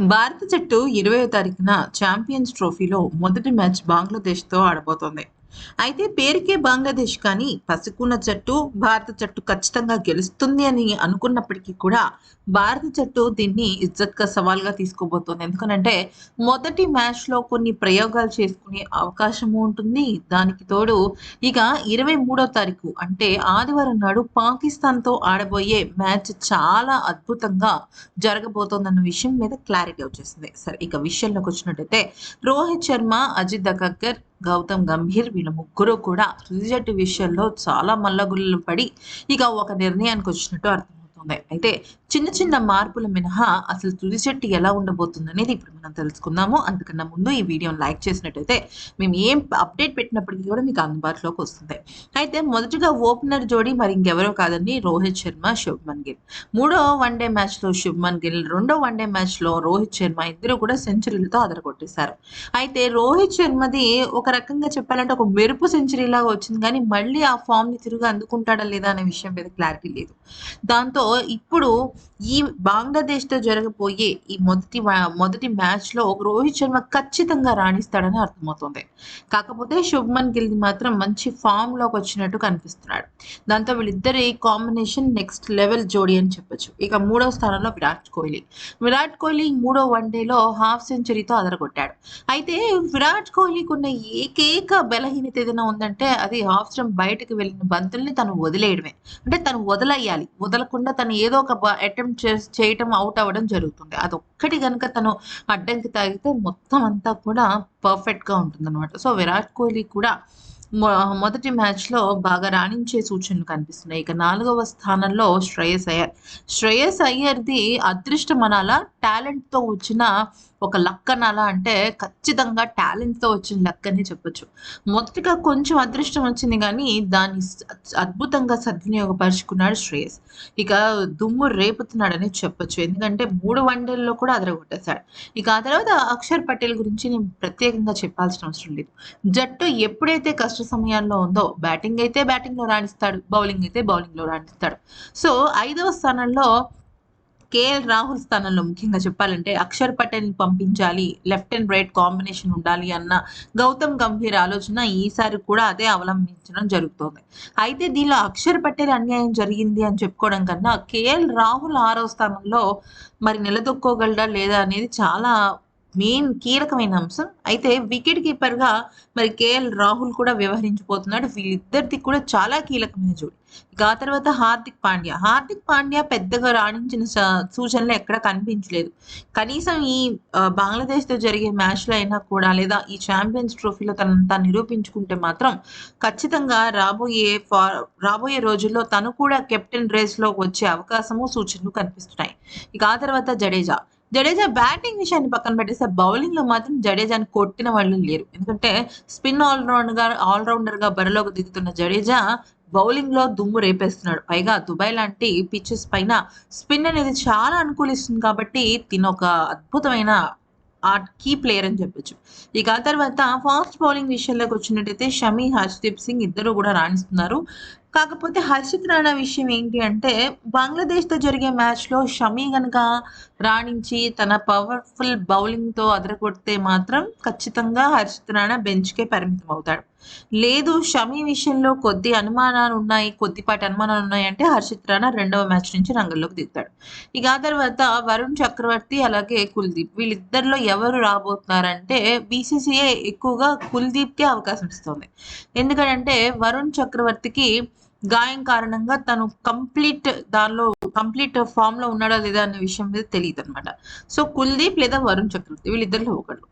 భారత జట్టు ఇరవయో తారీఖున ఛాంపియన్స్ ట్రోఫీలో మొదటి మ్యాచ్ బంగ్లాదేశ్తో ఆడబోతోంది. అయితే పేరుకే బంగ్లాదేశ్ కానీ పసుకున్న జట్టు భారత జట్టు ఖచ్చితంగా గెలుస్తుంది అని అనుకున్నప్పటికీ కూడా భారత జట్టు దీన్ని ఇజ్జత్గా సవాల్గా తీసుకోబోతోంది. ఎందుకంటే మొదటి మ్యాచ్లో కొన్ని ప్రయోగాలు చేసుకునే అవకాశము ఉంటుంది. దానికి తోడు ఇక ఇరవై మూడో తారీఖు అంటే ఆదివారం నాడు పాకిస్తాన్తో ఆడబోయే మ్యాచ్ చాలా అద్భుతంగా జరగబోతోందన్న విషయం మీద క్లారిటీ వచ్చేసింది. సరే ఇక విషయంలోకి వచ్చినట్టయితే రోహిత్ శర్మ అజిత్ దగ్గర్ గౌతమ్ గంభీర్ వీళ్ళ ముగ్గురు కూడా తుది విషయంలో చాలా మల్లగుళ్ళు పడి ఇక ఒక నిర్ణయానికి వచ్చినట్టు అర్థం అర్థమవుతుంది అయితే చిన్న చిన్న మార్పుల మినహా అసలు తుది చెట్టు ఎలా ఉండబోతుంది అనేది ఇప్పుడు మనం తెలుసుకుందాము. అందుకన్నా ముందు ఈ వీడియోని లైక్ చేసినట్టయితే మేము ఏం అప్డేట్ పెట్టినప్పటికీ కూడా మీకు అందుబాటులోకి వస్తుంది. అయితే మొదటగా ఓపెనర్ జోడి మరి ఇంకెవరో కాదండి రోహిత్ శర్మ శుభ్మన్ గిల్. మూడో వన్డే మ్యాచ్లో శుభ్మన్ గిల్ రెండో వన్డే మ్యాచ్లో రోహిత్ శర్మ ఇద్దరు కూడా సెంచరీలతో అదరగొట్టేశారు. అయితే రోహిత్ శర్మది ఒక రకంగా చెప్పాలంటే ఒక మెరుపు సెంచరీ లాగా వచ్చింది. కానీ మళ్ళీ ఆ ఫామ్ని తిరిగి అందుకుంటాడా లేదా అనే విషయం మీద క్లారిటీ లేదు. దాంతో ఇప్పుడు ఈ బంగ్లాదేశ్తో జరగబోయే ఈ మొదటి మొదటి మ్యాచ్లో రోహిత్ శర్మ ఖచ్చితంగా రాణిస్తాడని అర్థమవుతుంది. కాకపోతే శుభ్మన్ గిల్ మాత్రం మంచి ఫామ్లోకి వచ్చినట్టు కనిపిస్తున్నాడు. దాంతో వీళ్ళిద్దరి కాంబినేషన్ నెక్స్ట్ లెవెల్ జోడీ అని చెప్పొచ్చు. ఇక మూడో స్థానంలో విరాట్ కోహ్లీ. విరాట్ కోహ్లీ మూడో వన్డేలో హాఫ్ సెంచరీతో అదరగొట్టాడు. అయితే విరాట్ కోహ్లీకి ఉన్న ఏకైక బలహీనత ఏదైనా ఉందంటే అది ఆఫ్ స్టంప్ బయటకు వెళ్ళిన బంతుల్ని తను వదిలేయడమే. అంటే తను వదిలేయాలి వదలకుండా తను ఏదో ఒక అటెంప్ట్ చేయటం అవుట్ అవ్వడం జరుగుతుంది. అదొక్కటి కనుక తను అడ్డంకి తాగితే మొత్తం అంతా కూడా పర్ఫెక్ట్గా ఉంటుంది అనమాట సో విరాట్ కోహ్లీ కూడా మొదటి మ్యాచ్లో బాగా రాణించే సూచనలు కనిపిస్తున్నాయి. ఇక నాలుగవ స్థానంలో శ్రేయస్ అయ్యర్. శ్రేయస్ అయ్యర్ది అదృష్టం అనాలా టాలెంట్తో వచ్చిన ఒక లక్ అనాలా అంటే ఖచ్చితంగా టాలెంట్తో వచ్చిన లక్ అని చెప్పొచ్చు. మొదటిగా కొంచెం అదృష్టం వచ్చింది కానీ దాన్ని అద్భుతంగా సద్వినియోగపరుచుకున్నాడు శ్రేయస్. ఇక దుమ్ము రేపుతున్నాడని చెప్పొచ్చు. ఎందుకంటే మూడు వన్డేల్లో కూడా అదరగొట్టేశాడు. ఇక ఆ తర్వాత అక్షర్ పటేల్ గురించి నేను ప్రత్యేకంగా చెప్పాల్సిన అవసరం లేదు. జట్టు ఎప్పుడైతే కష్ట సమయాల్లో ఉందో బ్యాటింగ్ అయితే బ్యాటింగ్లో రాణిస్తాడు బౌలింగ్ అయితే బౌలింగ్లో రాణిస్తాడు. సో ఐదవ స్థానంలో కేఎల్ రాహుల్ స్థానంలో ముఖ్యంగా చెప్పాలంటే అక్షర్ పటేల్ని పంపించాలి లెఫ్ట్ అండ్ రైట్ కాంబినేషన్ ఉండాలి అన్న గౌతమ్ గంభీర్ ఆలోచన ఈసారి కూడా అదే అవలంబించడం జరుగుతోంది. అయితే దీనిలో అక్షర్ పటేల్ అన్యాయం జరిగింది అని చెప్పుకోవడం కన్నా కేఎల్ రాహుల్ ఆరో స్థానంలో మరి నిలదొక్కోగలడా లేదా అనేది చాలా మెయిన్ కీలకమైన అంశం. అయితే వికెట్ కీపర్గా మరి కేఎల్ రాహుల్ కూడా వ్యవహరించిపోతున్నాడు. వీళ్ళిద్దరిది కూడా చాలా కీలకమైన జోడి. ఇక ఆ తర్వాత హార్దిక్ పాండ్యా. హార్దిక్ పాండ్యా పెద్దగా రాణించిన స- సూచనలు ఎక్కడ కనిపించలేదు. కనీసం ఈ బంగ్లాదేశ్తో బంగ్లాదేశ్తో జరిగే మ్యాచ్లో అయినా కూడా లేదా ఈ ఛాంపియన్స్ ట్రోఫీలో తనను తాను నిరూపించుకుంటే మాత్రం ఖచ్చితంగా రాబోయే రాబోయే రోజుల్లో తను కూడా కెప్టెన్ రేస్లో వచ్చే అవకాశము సూచనలు కనిపిస్తున్నాయి. ఇక ఆ తర్వాత జడేజా. జడేజా బ్యాటింగ్ విషయాన్ని పక్కన పెట్టేస్తే బౌలింగ్లో మాత్రం జడేజాని కొట్టిన వాళ్ళు లేరు. ఎందుకంటే స్పిన్ ఆల్రౌండర్గా ఆల్రౌండర్గా బరిలోకి దిగుతున్న జడేజా బౌలింగ్లో దుమ్ము రేపేస్తున్నాడు. పైగా దుబాయ్ లాంటి పిచ్చెస్ పైన స్పిన్ అనేది చాలా అనుకూలిస్తుంది కాబట్టి తిన ఒక అద్భుతమైన ఆ కీ ప్లేయర్ అని చెప్పొచ్చు. ఇక ఆ తర్వాత ఫాస్ట్ బౌలింగ్ విషయంలోకి వచ్చినట్టయితే షమి హర్షదీప్ సింగ్ ఇద్దరు కూడా రాణిస్తున్నారు. కాకపోతే హర్షిత్ రాణా విషయం ఏంటి అంటే బంగ్లాదేశ్తో జరిగే మ్యాచ్లో షమీ షమి గనక రాణించి తన పవర్ఫుల్ బౌలింగ్తో అదరగొడితే మాత్రం ఖచ్చితంగా హర్షిత్ రాణా బెంచ్కే పరిమితం అవుతాడు లేదు షమి విషయంలో కొద్ది అనుమానాలు ఉన్నాయి కొద్దిపాటి అనుమానాలు ఉన్నాయి అంటే హర్షిత్ రాణా రెండవ మ్యాచ్ నుంచి రంగంలోకి దిగుతాడు. ఇక ఆ తర్వాత వరుణ్ చక్రవర్తి అలాగే కుల్దీప్ వీళ్ళిద్దరిలో ఎవరు రాబోతున్నారంటే బీసీసీఏ ఎక్కువగా కుల్దీప్కే అవకాశం ఇస్తుంది. ఎందుకంటే వరుణ్ చక్రవర్తికి గాయం కారణంగా తను కంప్లీట్ దానిలో కంప్లీట్ ఫామ్లో ఉన్నాడా లేదా అనే విషయం మీద తెలియదు అనమాట సో కుల్దీప్ లేదా వరుణ్ చక్రవర్తి వీళ్ళిద్దరిలో ఒకళ్ళు.